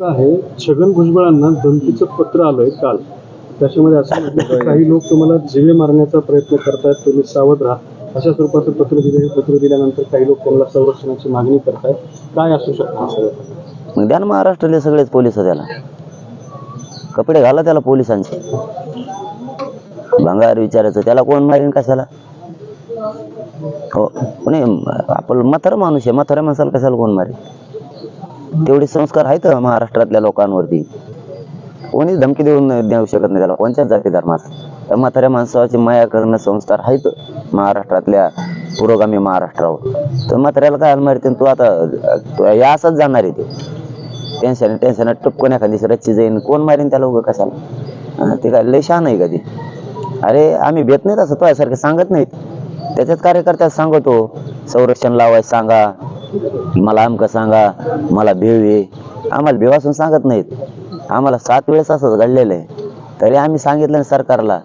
आहे छगन भुजबळांना धमकीचं पत्र आलंय काल. त्याच्यामध्ये असं म्हटलं काही लोक तुम्हाला जीवे मारण्याचा प्रयत्न करतायत तुम्ही सावध राहा. अशा स्वरूपाचं पत्र दिले पत्र दिल्यानंतर काही लोक त्यांना संरक्षणाची मागणी करतायत. काय असू शकतं असं द्या ना महाराष्ट्रातले सगळेच पोलीस त्याला. कपडे घाला त्याला पोलिसांचे. भंगार विचारायचं त्याला कोण मारेन कशाला? हो नाही आपण म्हातारा माणूस आहे म्हाताऱ्या माणसाला कशाला कोण मारेल? तेवढे संस्कार आहेत महाराष्ट्रातल्या लोकांवरती. कोणीच धमकी देऊन देऊ शकत नाही त्याला. कोणत्याच जाती धर्मात. म्हाताऱ्या माणसाची माया करणं संस्कार आहेत महाराष्ट्रातल्या पुरोगामी महाराष्ट्रावर. तर म्हाताऱ्याला काय मारते तू आता या असंच जाणार आहे ते. टेन्शन टेन्शन टपकून एखादी रच्ची जाईन. कोण मारीन त्याला उगं कशाला? ते काय लय शहाण आहे कधी अरे आम्ही भेट नाही तसं तुझ्यासारखे सांगत नाहीत. त्याच्यात कार्यकर्त्याला सांगतो. संरक्षण लावायचं सांगा. मला अमकं सांगा मला भेव आहे. आम्हाला भेव असून सांगत नाहीत. आम्हाला सात वेळेस असंच घडलेलं आहे. तरी आम्ही सांगितलं ना सरकारला.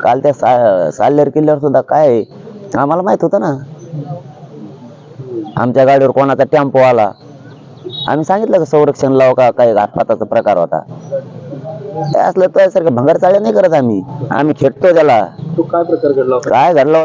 काल त्या सा साल्लेर किल्ल्यावर सुद्धा काय आहे, आम्हाला माहीत होतं ना. आमच्या गाडीवर कोणाचा टेम्पो आला. आम्ही सांगितलं का संरक्षण लाव का काय घातपाताचा प्रकार होता. असलं तर सारखं भंगार चाळ्या नाही करत आम्ही. आम्ही खेळतो त्याला. काय प्रकार घडला काय घडलं